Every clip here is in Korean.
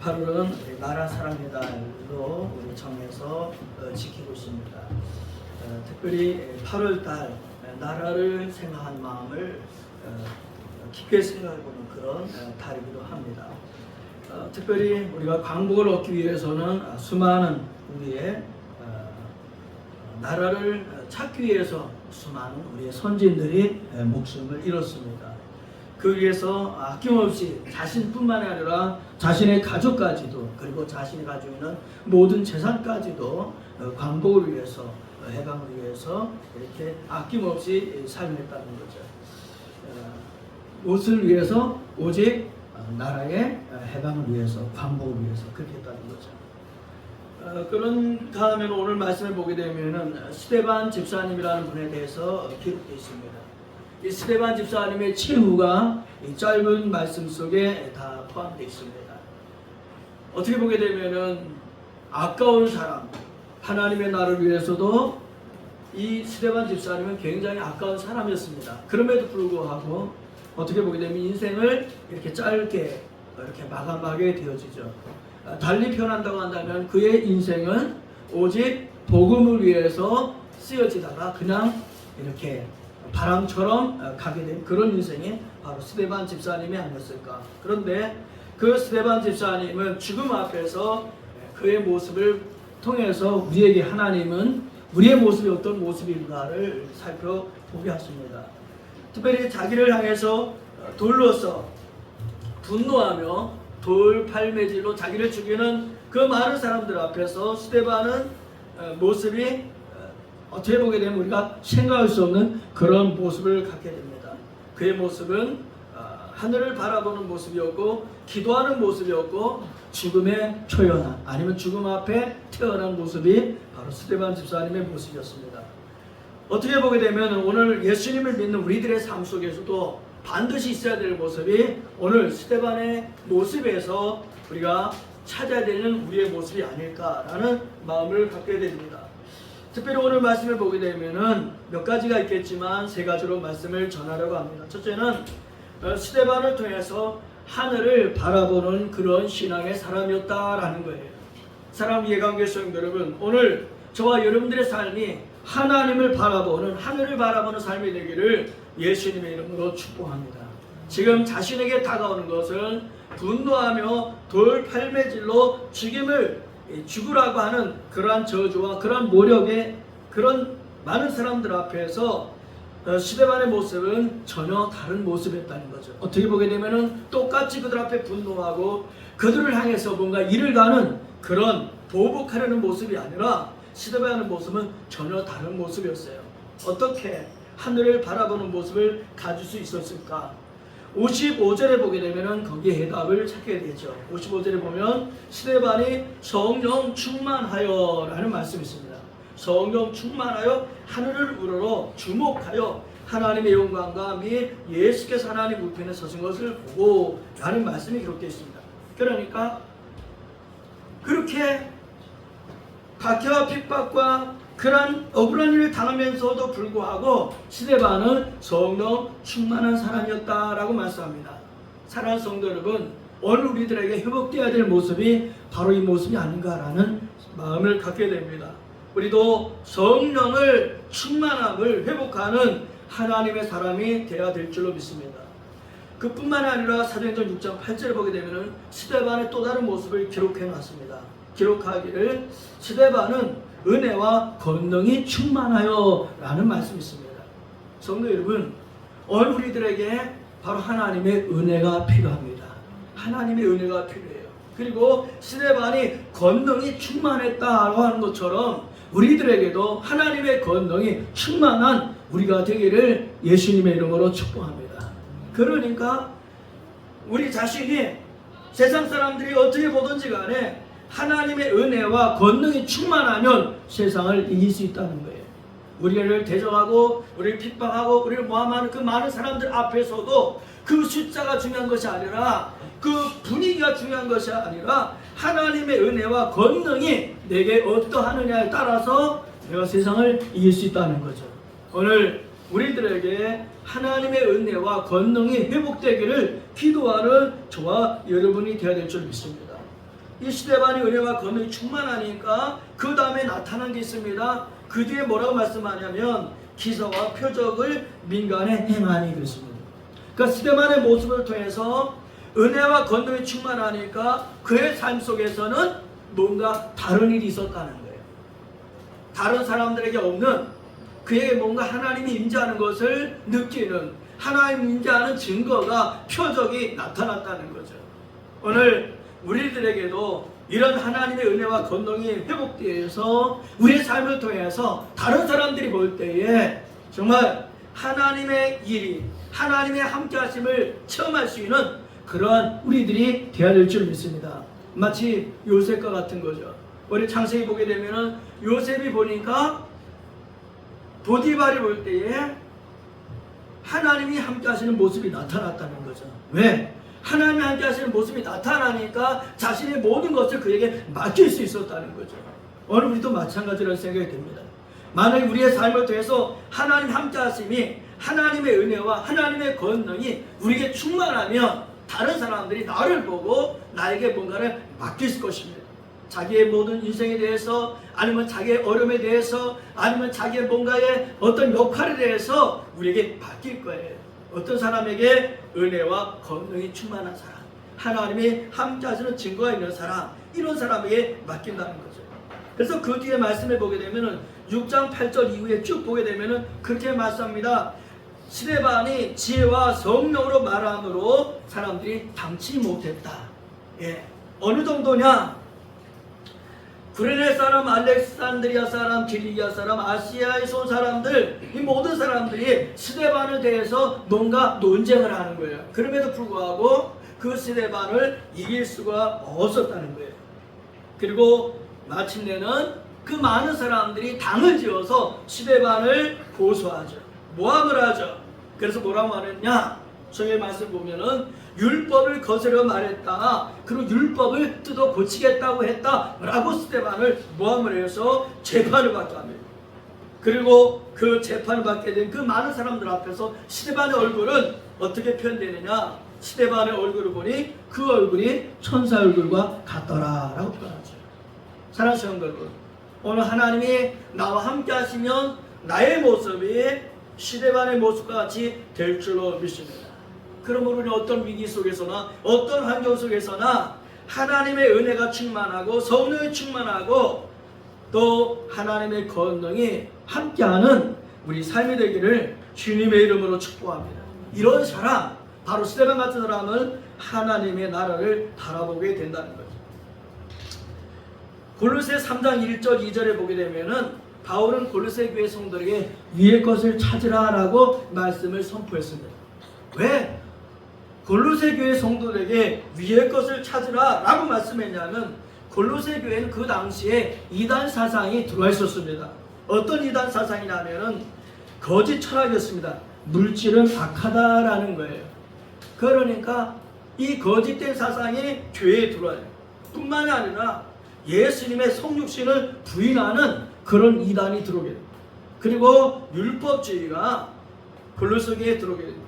8월은 나라 사랑의 달로 우리 정해서 어, 지키고 있습니다. 어, 특별히 8월 달 어, 나라를 생각한 마음을 어, 깊게 생각해보는 그런 어, 달이기도 합니다. 어, 특별히 우리가 광복을 얻기 위해서는 어, 수많은 우리의 어, 나라를 찾기 위해서 수많은 우리의 선진들이 에, 목숨을 잃었습니다. 그 위해서 아낌없이 자신뿐만 아니라 자신의 가족까지도 그리고 자신이 가지고 있는 모든 재산까지도 어, 광복을 위해서 어, 해방을 위해서 이렇게 아낌없이 사용했다는 거죠. 어, 무엇을 위해서 오직 어, 나라의 어, 해방을 위해서 광복을 위해서 그렇게 했다는 거죠. 어, 그런 다음에는 오늘 말씀을 보게 되면은 스테반 집사님이라는 분에 대해서 기록되어 있습니다. 이 스테반 집사님의 최후가 이 짧은 말씀 속에 다 포함되어 있습니다. 어떻게 보게 되면은 아까운 사람, 하나님의 나를 위해서도 이 스테반 집사님은 굉장히 아까운 사람이었습니다. 그럼에도 불구하고 어떻게 보게 되면 인생을 이렇게 짧게 이렇게 마감하게 되어지죠. 아, 달리 표현한다고 한다면 그의 인생은 오직 복음을 위해서 쓰여지다가 그냥 이렇게 바람처럼 어, 가게 된 그런 인생이 바로 스테반 집사님이 아니었을까. 그런데 그 스테반 집사님은 죽음 앞에서 그의 모습을 통해서 우리에게 하나님은 우리의 모습이 어떤 모습인가를 살펴보게 하십니다. 특별히 자기를 향해서 돌로서 분노하며 돌 팔매질로 자기를 죽이는 그 많은 사람들 앞에서 스테반은 어, 모습이 어, 어떻게 보게 되면 우리가 생각할 수 없는 그런 모습을 갖게 됩니다. 그의 모습은 어, 하늘을 바라보는 모습이었고 기도하는 모습이었고 죽음의 초연한 아니면 죽음 앞에 태어난 모습이 바로 스테반 집사님의 모습이었습니다. 어떻게 보게 되면 오늘 예수님을 믿는 우리들의 삶 속에서도 반드시 있어야 될 모습이 오늘 스테반의 모습에서 우리가 찾아야 되는 우리의 모습이 아닐까라는 마음을 갖게 됩니다. 특별히 오늘 말씀을 보게 되면은 몇 가지가 있겠지만 세 가지로 말씀을 전하려고 합니다. 첫째는 어, 스테반을 통해서 하늘을 바라보는 그런 신앙의 사람이었다라는 거예요. 사람 속 여러분 오늘 저와 여러분들의 삶이 하나님을 바라보는 하늘을 바라보는 삶이 되기를 예수님의 이름으로 축복합니다. 지금 자신에게 다가오는 것은 분노하며 돌 팔매질로 죽임을 죽으라고 하는 그러한 저주와 그러한 모력의 그런 많은 사람들 앞에서 어, 시대반의 모습은 전혀 다른 모습이었다는 거죠. 어떻게 보게 되면은 똑같이 그들 앞에 분노하고 그들을 향해서 뭔가 일을 가는 그런 보복하려는 모습이 아니라 시대반의 모습은 전혀 다른 모습이었어요. 어떻게 하늘을 바라보는 모습을 가질 수 있었을까? 55절에 보게 되면은 거기에 해답을 찾게 되죠. 55절에 보면 시대반이 성령 충만하여 라는 말씀이 있습니다. 성령 충만하여 하늘을 우러러 주목하여 하나님의 영광과 및 예수께서 하나님 우편에 서신 것을 보고 라는 말씀이 기록되어 있습니다. 그러니까 그렇게 박해와 핍박과 그런 억울한 일을 당하면서도 불구하고 시대반은 성령 충만한 사람이었다라고 말씀합니다. 사랑하는 성도 여러분, 오늘 우리들에게 회복되어야 될 모습이 바로 이 모습이 아닌가라는 마음을 갖게 됩니다. 우리도 성령을 충만함을 회복하는 하나님의 사람이 되어야 될 줄로 믿습니다. 그뿐만 아니라 사도행전 6장 8절을 보게 되면은 스데반의 또 다른 모습을 기록해 놨습니다. 기록하기를 스데반은 은혜와 권능이 충만하여 라는 말씀이 있습니다. 성도 여러분, 우리들에게 바로 하나님의 은혜가 필요합니다. 하나님의 은혜가 필요해요. 그리고 스데반이 권능이 충만했다고 하는 것처럼 우리들에게도 하나님의 권능이 충만한 우리가 되기를 예수님의 이름으로 축복합니다. 그러니까 우리 자신이 세상 사람들이 어떻게 보든지 간에 하나님의 은혜와 권능이 충만하면 세상을 이길 수 있다는 거예요. 우리를 대적하고 우리를 핍박하고 우리를 모함하는 그 많은 사람들 앞에서도 그 숫자가 중요한 것이 아니라 그 분위기가 중요한 것이 아니라 하나님의 은혜와 권능이 내게 어떠하느냐에 따라서 내가 세상을 이길 수 있다는 거죠. 오늘 우리들에게 하나님의 은혜와 권능이 회복되기를 기도하는 저와 여러분이 되어야 될 줄 믿습니다. 이 시대반의 은혜와 권능이 충만하니까 그 다음에 나타난 게 있습니다. 그 뒤에 뭐라고 말씀하냐면 기사와 표적을 민간에 행하니 그랬습니다. 그러니까 시대만의 모습을 통해서 은혜와 권능이 충만하니까 그의 삶 속에서는 뭔가 다른 일이 있었다는 거예요. 다른 사람들에게 없는 그에게 뭔가 하나님이 임재하는 것을 느끼는 하나님 임재하는 증거가 표적이 나타났다는 거죠. 오늘 우리들에게도 이런 하나님의 은혜와 권능이 회복되어서 우리의 삶을 통해서 다른 사람들이 볼 때에 정말 하나님의 일이 하나님의 함께 하심을 체험할 수 있는 그러한 우리들이 되어야 될 줄 믿습니다. 마치 요셉과 같은 거죠. 우리 창세기 보게 되면은 요셉이 보니까 보디발이 볼 때에 하나님이 함께 하시는 모습이 나타났다는 거죠. 왜? 하나님이 함께 하시는 모습이 나타나니까 자신의 모든 것을 그에게 맡길 수 있었다는 거죠. 오늘 우리도 마찬가지라는 생각이 듭니다. 만약 우리의 삶을 통해서 하나님 함께 하심이 하나님의 은혜와 하나님의 권능이 우리에게 충만하면 다른 사람들이 나를 보고 나에게 뭔가를 맡길 것입니다. 자기의 모든 인생에 대해서 아니면 자기의 어려움에 대해서 아니면 자기의 뭔가의 어떤 역할에 대해서 우리에게 맡길 거예요. 어떤 사람에게 은혜와 권능이 충만한 사람, 하나님이 함께하시는 증거가 있는 사람, 이런 사람에게 맡긴다는 거죠. 그래서 그 뒤에 말씀해 보게 되면은 6장 8절 이후에 쭉 보게 되면은 그렇게 말씀합니다. 시대반이 지혜와 성령으로 말함으로 사람들이 당치 못했다. 예. 어느 정도냐? 구레네 사람, 알렉산드리아 사람, 길리기아 사람, 아시아에서 온 사람들, 이 모든 사람들이 시대반에 대해서 뭔가 논쟁을 하는 거예요. 그럼에도 불구하고 그 시대반을 이길 수가 없었다는 거예요. 그리고 마침내는 그 많은 사람들이 당을 지어서 시대반을 고소하죠. 모함을 하죠. 그래서 뭐라고 말했냐? 저의 말씀 보면은 율법을 거스려 말했다. 그리고 율법을 뜯어 고치겠다고 했다. 라고 스테반을 모함을 해서 재판을 받게 합니다. 그리고 그 재판을 받게 된 그 많은 사람들 앞에서 스테반의 얼굴은 어떻게 표현되느냐? 스테반의 얼굴을 보니 그 얼굴이 천사 얼굴과 같더라. 라고 표현하죠. 성도 여러분, 오늘 하나님이 나와 함께 하시면 나의 모습이 시대반의 모습과 같이 될 줄로 믿습니다. 그러므로 우리는 어떤 위기 속에서나 어떤 환경 속에서나 하나님의 은혜가 충만하고 성령이 충만하고 또 하나님의 권능이 함께하는 우리 삶이 되기를 주님의 이름으로 축복합니다. 이런 사람, 바로 스테반 같은 사람은 하나님의 나라를 바라보게 된다는 거죠. 골로새 3장 1절 2절에 보게 되면은 바울은 골로새 교회 성도에게 위의 것을 찾으라라고 말씀을 선포했습니다. 왜? 골로새 교회 성도들에게 위의 것을 찾으라라고 말씀했냐면 골로새 교회는 그 당시에 이단 사상이 들어와 있었습니다. 어떤 이단 사상이냐면은 거짓 철학이었습니다. 물질은 악하다라는 거예요. 그러니까 이 거짓된 사상이 교회에 들어와요. 뿐만이 아니라 예수님의 성육신을 부인하는 그런 이단이 들어오게 됩니다. 그리고 율법주의가 골로새교에 들어오게 됩니다.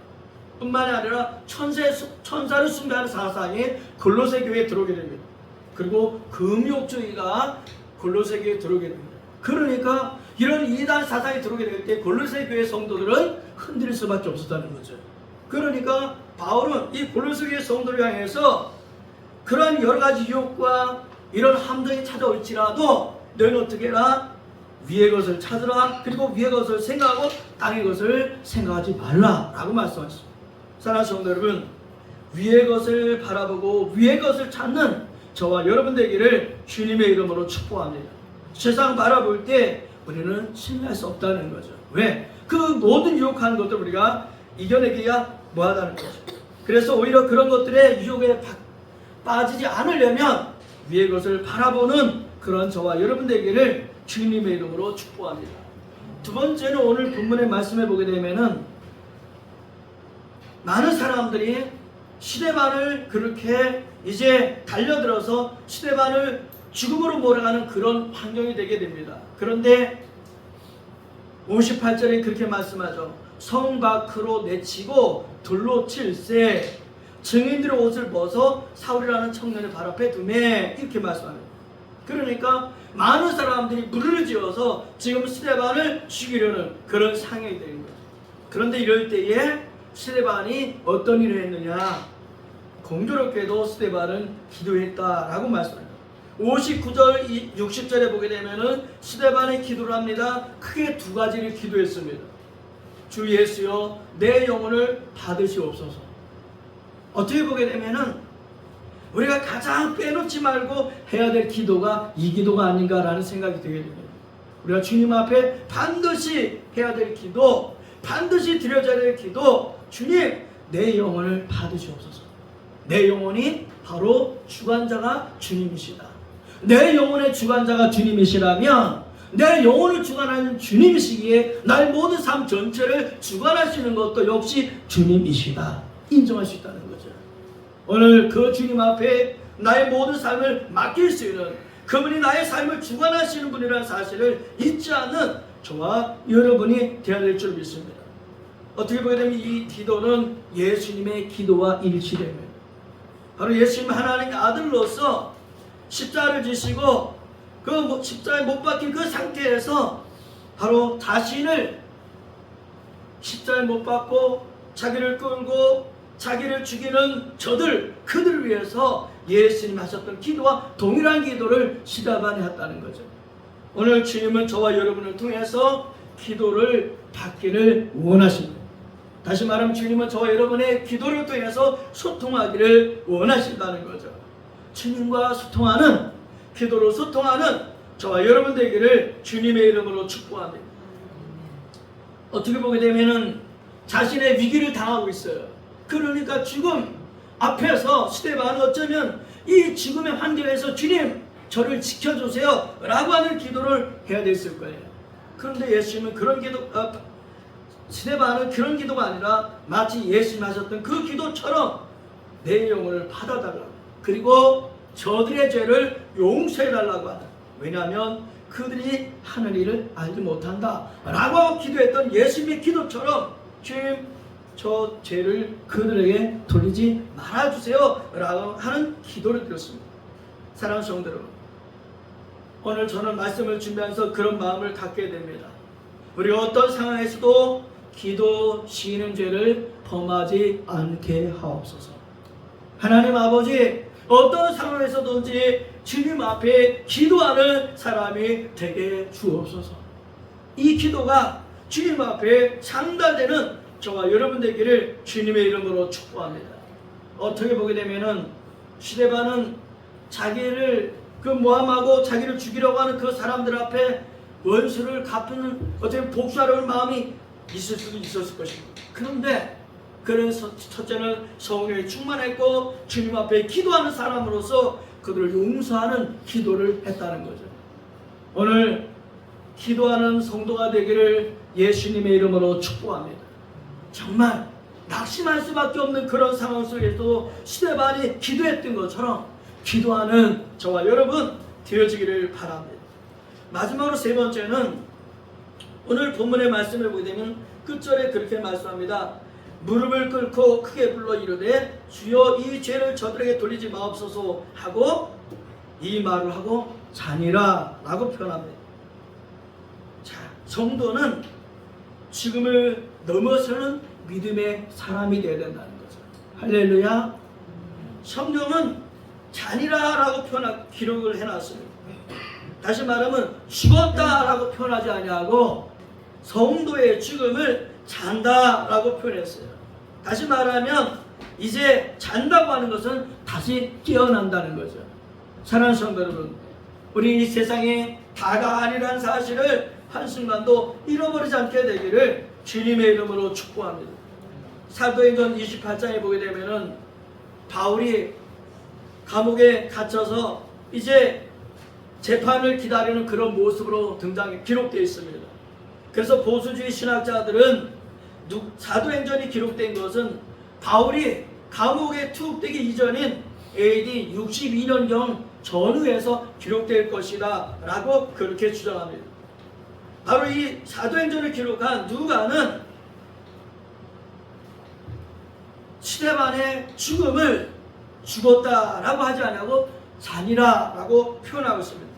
뿐만이 아니라 천세, 천사를 숭배하는 사상이 골로새 교회에 들어오게 됩니다. 그리고 금욕주의가 골로새 교회에 들어오게 됩니다. 그러니까 이런 이단 사상이 들어오게 될 때 골로새 교회 성도들은 흔들릴 수밖에 없었다는 거죠. 그러니까 바울은 이 골로새 교회 성도를 향해서 그런 여러 가지 유혹과 이런 함정이 찾아올지라도 너희는 어떻게 해라? 위의 것을 찾으라. 그리고 위의 것을 생각하고 땅의 것을 생각하지 말라 라고 말씀하셨습니다. 사랑하는 성도 여러분, 위의 것을 바라보고 위의 것을 찾는 저와 여러분 되기를 주님의 이름으로 축복합니다. 세상 바라볼 때 우리는 신뢰할 수 없다는 거죠. 왜? 그 모든 유혹하는 것들 우리가 이겨내기가 뭐하다는 거죠. 그래서 오히려 그런 것들의 유혹에 파- 빠지지 않으려면 위의 것을 바라보는 그런 저와 여러분 되기를 주님의 이름으로 축복합니다. 두 번째는 오늘 본문의 말씀해 보게 되면은 많은 사람들이 시대반을 그렇게 이제 달려들어서 시대반을 죽음으로 몰아가는 그런 환경이 되게 됩니다. 그런데 58절에 그렇게 말씀하죠. 성 밖으로 내치고 돌로 칠세 증인들의 옷을 벗어 사울이라는 청년의 발 앞에 두매 이렇게 말씀합니다. 그러니까 많은 사람들이 물을 지어서 지금 스테반을 죽이려는 그런 상황이 되는 거죠. 그런데 이럴 때에 스테반이 어떤 일을 했느냐? 공교롭게도 스테반은 기도했다라고 말씀합니다. 59절, 60절에 보게 되면은 스테반이 기도를 합니다. 크게 두 가지를 기도했습니다. 주 예수여, 내 영혼을 받으시옵소서. 어떻게 보게 되면은 우리가 가장 빼놓지 말고 해야 될 기도가 이 기도가 아닌가라는 생각이 들게 됩니다. 우리가 주님 앞에 반드시 해야 될 기도, 반드시 드려져야 될 기도, 주님, 내 영혼을 받으시옵소서. 내 영혼이 바로 주관자가 주님이시다. 내 영혼의 주관자가 주님이시라면 내 영혼을 주관하는 주님이시기에 나의 모든 삶 전체를 주관하시는 것도 역시 주님이시다. 인정할 수 있다는 거죠. 오늘 그 주님 앞에 나의 모든 삶을 맡길 수 있는 그분이 나의 삶을 주관하시는 분이라는 사실을 잊지 않는 저와 여러분이 되어야 될 줄 믿습니다. 어떻게 보게 되면 이 기도는 예수님의 기도와 일치됩니다. 바로 예수님 하나님의 아들로서 십자를 지시고 그 뭐- 십자에 못 박힌 그 상태에서 바로 자신을 십자에 못 박고 자기를 끌고 자기를 죽이는 저들 그들을 위해서 예수님 하셨던 기도와 동일한 기도를 시다반이 했다는 거죠. 오늘 주님은 저와 여러분을 통해서 기도를 받기를 원하십니다. 다시 말하면 주님은 저와 여러분의 기도를 통해서 소통하기를 원하신다는 거죠. 주님과 소통하는 기도로 소통하는 저와 여러분 되기를 주님의 이름으로 축복합니다. 어떻게 보게 되면은 자신의 위기를 당하고 있어요. 그러니까 지금 앞에서 스테반은 어쩌면 이 지금의 환경에서 주님 저를 지켜주세요 라고 하는 기도를 해야 됐을 거예요. 그런데 예수님은 그런 기도 아, 스테반은 그런 기도가 아니라 마치 예수님 하셨던 그 기도처럼 내 영혼을 받아달라. 그리고 저들의 죄를 용서해달라고 하다. 왜냐하면 그들이 하는 일을 알지 못한다. 라고 기도했던 예수님의 기도처럼 주님 저 죄를 그들에게 돌리지 말아주세요. 라고 하는 기도를 드렸습니다. 사랑하는 여러분. 오늘 저는 말씀을 준비하면서 그런 마음을 갖게 됩니다. 우리가 어떤 상황에서도 기도 시는 죄를 범하지 않게 하옵소서. 하나님 아버지 어떤 상황에서든지 주님 앞에 기도하는 사람이 되게 주옵소서. 이 기도가 주님 앞에 상달되는 저와 여러분 되기를 주님의 이름으로 축복합니다. 어떻게 보게 되면은 시대반은 자기를 그 모함하고 자기를 죽이려고 하는 그 사람들 앞에 원수를 갚는 어떻게 복수하려는 마음이 있을 수도 있었을 것입니다. 그런데 그래서 첫째는 성령이 충만했고 주님 앞에 기도하는 사람으로서 그들을 용서하는 기도를 했다는 거죠. 오늘 기도하는 성도가 되기를 예수님의 이름으로 축복합니다. 정말 낙심할 수밖에 없는 그런 상황 속에서도 시대반이 기도했던 것처럼 기도하는 저와 여러분 되어지기를 바랍니다. 마지막으로 세 번째는 오늘 본문의 말씀을 보게 되면 끝절에 그렇게 말씀합니다. 무릎을 꿇고 크게 불러 이르되 주여 이 죄를 저들에게 돌리지 마옵소서 하고 이 말을 하고 자니라 라고 표현합니다. 자, 성도는 지금을 넘어서는 믿음의 사람이 되어야 된다는 거죠. 할렐루야. 성경은 잔이라라고 표현 기록을 해놨습니다. 다시 말하면 죽었다라고 표현하지 아니하고 성도의 죽음을 잔다라고 표현했어요. 다시 말하면 이제 잔다고 하는 것은 다시 깨어난다는 거죠. 사랑하는 성도 여러분, 우리 이 세상에 다가 아니라는 사실을 한순간도 잃어버리지 않게 되기를 주님의 이름으로 축복합니다. 사도행전 28장에 보게 되면은 바울이 감옥에 갇혀서 이제 재판을 기다리는 그런 모습으로 등장해 기록되어 있습니다. 그래서 보수주의 신학자들은 누- 사도행전이 기록된 것은 바울이 감옥에 투옥되기 이전인 AD 62년경 전후에서 기록될 것이다 라고 그렇게 주장합니다. 바로 이 사도행전을 기록한 누가는 스테반의 죽음을 죽었다라고 하지 않고 잔이라라고 표현하고 있습니다.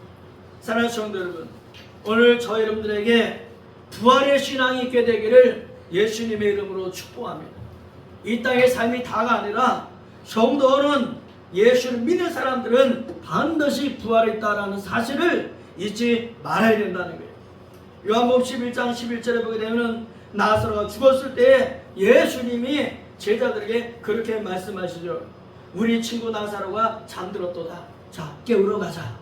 사랑하는 성도 여러분, 오늘 저 여러분들에게 부활의 신앙이 있게 되기를 예수님의 이름으로 축복합니다. 이 땅의 삶이 다가 아니라 성도는 예수를 믿는 사람들은 반드시 부활했다라는 사실을 잊지 말아야 된다는 거예요. 요한복음 11장 11절에 보게 되면 나사로가 죽었을 때 예수님이 제자들에게 그렇게 말씀하시죠. 우리 친구 나사로가 잠들었도다. 자, 깨우러 가자.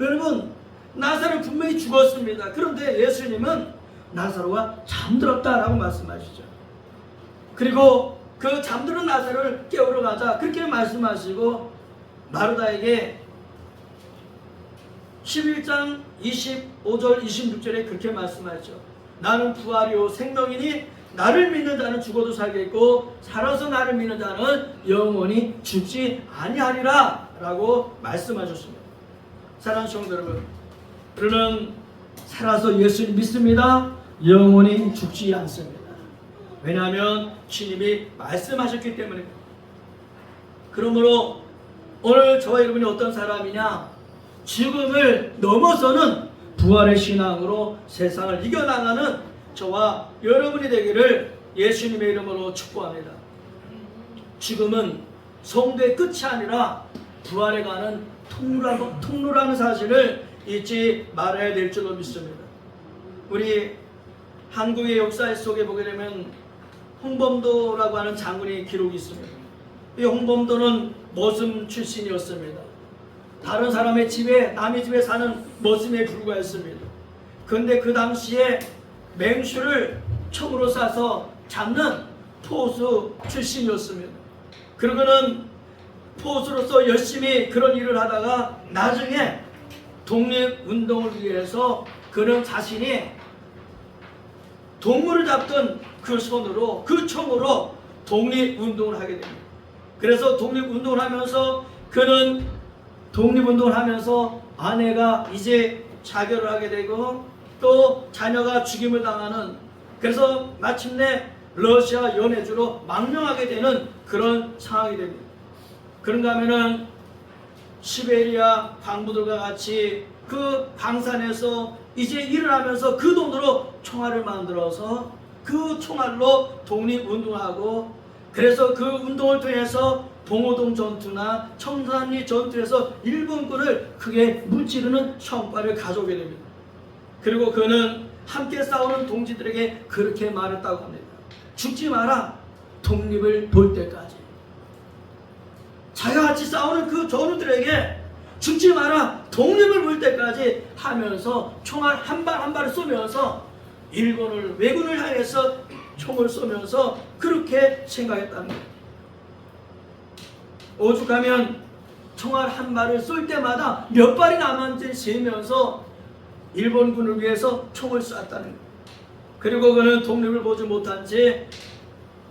여러분, 나사로 분명히 죽었습니다. 그런데 예수님은 나사로가 잠들었다라고 말씀하시죠. 그리고 그 잠드는 나사로를 깨우러 가자. 그렇게 말씀하시고 마르다에게 11장 25절 26절에 그렇게 말씀하죠. 나는 부활이요 생명이니 나를 믿는 자는 죽어도 살겠고 살아서 나를 믿는 자는 영원히 죽지 아니하리라 라고 말씀하셨습니다. 사랑하는 성도 여러분 우리는 살아서 예수님 믿습니다. 영원히 죽지 않습니다. 왜냐하면 주님이 말씀하셨기 때문입니다. 그러므로 오늘 저와 여러분이 어떤 사람이냐 죽음을 넘어서는 부활의 신앙으로 세상을 이겨나가는 저와 여러분이 되기를 예수님의 이름으로 축복합니다. 죽음은 성도의 끝이 아니라 부활에 가는 통로라고, 통로라는 사실을 잊지 말아야 될 줄로 믿습니다. 우리 한국의 역사 속에 보게 되면 홍범도라고 하는 장군의 기록이 있습니다. 이 홍범도는 머슴 출신이었습니다. 다른 사람의 집에 남의 집에 사는 머슴에 불과했습니다. 그런데 그 당시에 맹수를 총으로 쏴서 잡는 포수 출신이었습니다. 그러고는 포수로서 열심히 그런 일을 하다가 나중에 독립운동을 위해서 그는 자신이 동물을 잡던 그 손으로 그 총으로 독립운동을 하게 됩니다. 그래서 독립운동을 하면서 그는 독립운동을 하면서 아내가 이제 자결을 하게 되고 또 자녀가 죽임을 당하는 그래서 마침내 러시아 연해주로 망명하게 되는 그런 상황이 됩니다. 그런가 하면은 시베리아 광부들과 같이 그 방산에서 이제 일을 하면서 그 돈으로 총알을 만들어서 그 총알로 독립운동하고 그래서 그 운동을 통해서 봉오동 전투나 청산리 전투에서 일본군을 크게 무찌르는 성과를 가져오게 됩니다. 그리고 그는 함께 싸우는 동지들에게 그렇게 말했다고 합니다. 죽지 마라. 독립을 볼 때까지. 자기와 같이 싸우는 그 전우들에게 죽지 마라. 독립을 볼 때까지 하면서 총알 한 발 한 발을 쏘면서 일본을 왜군을 향해서 총을 쏘면서 그렇게 생각했다는 거예요. 오죽하면 총알 한 발을 쏠 때마다 몇 발이 남았는지 세면서 일본군을 위해서 총을 쐈다는 거예요. 그리고 그는 독립을 보지 못한 채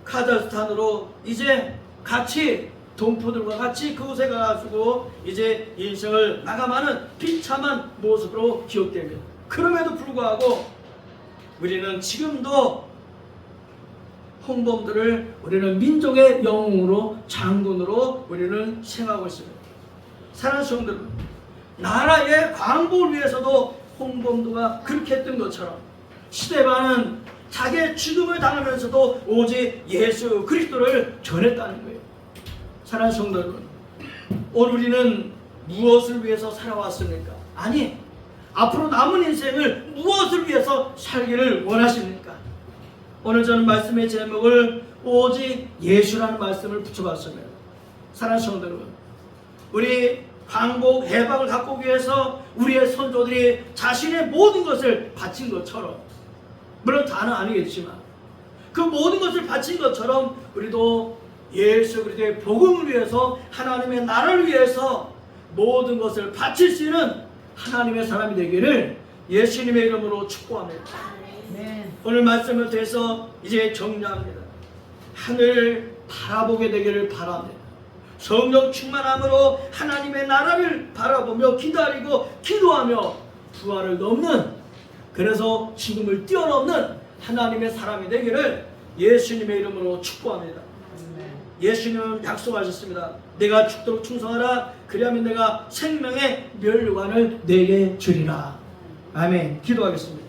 카자흐스탄으로 이제 같이 동포들과 같이 그곳에 가가지고 이제 인생을 마감하는 비참한 모습으로 기억됩니다. 그럼에도 불구하고 우리는 지금도 홍범들을 우리는 민족의 영웅으로 장군으로 우리는 생각하고 있습니다. 사랑하는 여러분, 나라의 광복을 위해서도 홍범도가 그렇게 했던 것처럼 시대반은 자기의 죽음을 당하면서도 오직 예수 그리스도를 전했다는 거예요. 사랑하는 성도 여러분, 오늘 우리는 무엇을 위해서 살아왔습니까? 아니, 앞으로 남은 인생을 무엇을 위해서 살기를 원하십니까? 오늘 저는 말씀의 제목을 오직 예수라는 말씀을 붙여봤습니다. 사랑하는 성도 여러분, 우리 광복 해방을 갖고 위해서 우리의 선조들이 자신의 모든 것을 바친 것처럼 물론 다는 아니겠지만 그 모든 것을 바친 것처럼 우리도 예수 그리스도의 복음을 위해서 하나님의 나라를 위해서 모든 것을 바칠 수 있는 하나님의 사람이 되기를 예수님의 이름으로 축복합니다. 오늘 말씀을 통해서 이제 정리합니다. 하늘을 바라보게 되기를 바랍니다. 성령 충만함으로 하나님의 나라를 바라보며 기다리고 기도하며 부활을 넘는 그래서 죽음을 뛰어넘는 하나님의 사람이 되기를 예수님의 이름으로 축복합니다. 예수님은 약속하셨습니다. 내가 죽도록 충성하라. 그리하면 내가 생명의 멸관을 내게 주리라. 아멘. 기도하겠습니다.